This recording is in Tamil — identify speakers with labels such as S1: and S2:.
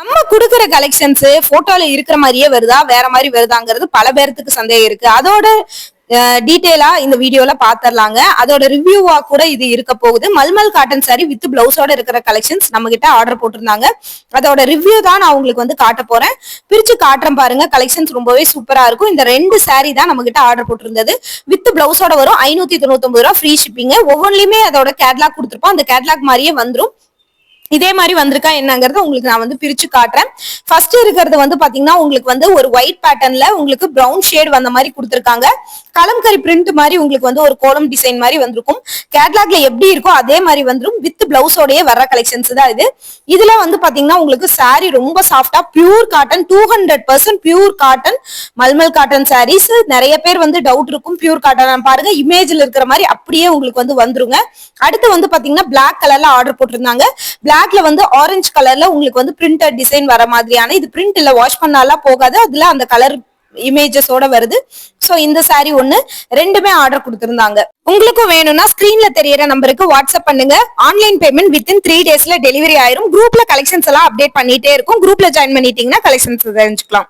S1: நம்ம கொடுக்குற கலெக்ஷன்ஸ் போட்டோல இருக்கிற மாதிரியே வருதா வேற மாதிரி வருதாங்கிறது பல பேர்த்துக்கு சந்தேகம் இருக்கு. அதோட டீட்டெயிலா இந்த வீடியோல பாத்திரலாங்க. அதோட ரிவ்யூவா கூட இது இருக்க போகுது. மல்மல் காட்டன் சாரி வித் பிளவுஸோட இருக்கிற கலெக்ஷன்ஸ் நம்ம கிட்ட ஆர்டர் போட்டிருந்தாங்க. அதோட ரிவ்யூ தான் நான் உங்களுக்கு வந்து காட்ட போறேன். பிரிச்சு காட்டுறேன் பாருங்க. கலெக்ஷன்ஸ் ரொம்பவே சூப்பரா இருக்கும். இந்த ரெண்டு சாரி தான் நம்ம கிட்ட ஆர்டர் போட்டிருந்தது வித் பிளவுஸோட வரும் ஐநூத்தி தொண்ணூத்தி ரூபா ஃப்ரீ ஷிப்பிங் ஒவ்வொன்றிலுமே அதோட கேட்லாக் கொடுத்துருப்போம். அந்த கேட்லாக் மாதிரியே வந்துடும் இதே மாதிரி வந்திருக்கா என்னங்கறத உங்களுக்கு நான் வந்து பிரிச்சு காட்டுறேன். ஃபர்ஸ்ட் இருக்கிறது வந்து பாத்தீங்கன்னா உங்களுக்கு வந்து ஒரு ஒயிட் பேட்டர்ன்ல உங்களுக்கு ப்ரௌன் ஷேட் வந்த மாதிரி கொடுத்துருக்காங்க. கலம்கரி பிரிண்ட் மாதிரி உங்களுக்கு வந்து ஒரு கோலம் டிசைன் மாதிரி வந்திருக்கும். கேட்லாக்ல எப்படி இருக்கோ அதே மாதிரி வந்துடும் வித் பிளவுஸோடய வர கலெக்ஷன்ஸ் தான் இது. இதுல வந்து பாத்தீங்கன்னா உங்களுக்கு சாரி ரொம்ப சாஃப்டா pure cotton two hundred percent pure cotton mulmul cotton saris நிறைய பேர் வந்து டவுட் இருக்கும். பியூர் காட்டன் பாருங்க. இமேஜ்ல இருக்கிற மாதிரி அப்படியே உங்களுக்கு வந்து வந்துருங்க. அடுத்து வந்து பாத்தீங்கன்னா பிளாக் கலர்ல ஆர்டர் போட்டிருந்தாங்க. பேக்ல வந்து ஆரஞ்சு கலர்ல உங்களுக்கு வந்து பிரிண்டட் டிசைன் வர மாதிரியான இது பிரிண்ட் இல்ல வாஷ் பண்ணாலாம் போகாது. அதுல அந்த கலர் இமேஜஸோட வருது. சோ இந்த saree ஒண்ணு ரெண்டுமே ஆர்டர் கொடுத்திருந்தாங்க. உங்களுக்கும் வேணும்னா ஸ்கிரீன்ல தெரியற நம்பருக்கு வாட்ஸ்அப் பண்ணுங்க. ஆன்லைன் பேமெண்ட் வித்தின் த்ரீ டேஸ்ல டெலிவரி ஆயிரும். குரூப்ல கலெக்ஷன்ஸ் எல்லாம் அப்டேட் பண்ணிட்டே இருக்கும். குரூப்ல ஜாயின் பண்ணிட்டீங்கன்னா கலெக்ஷன்ஸ் தெரிஞ்சுக்கலாம்.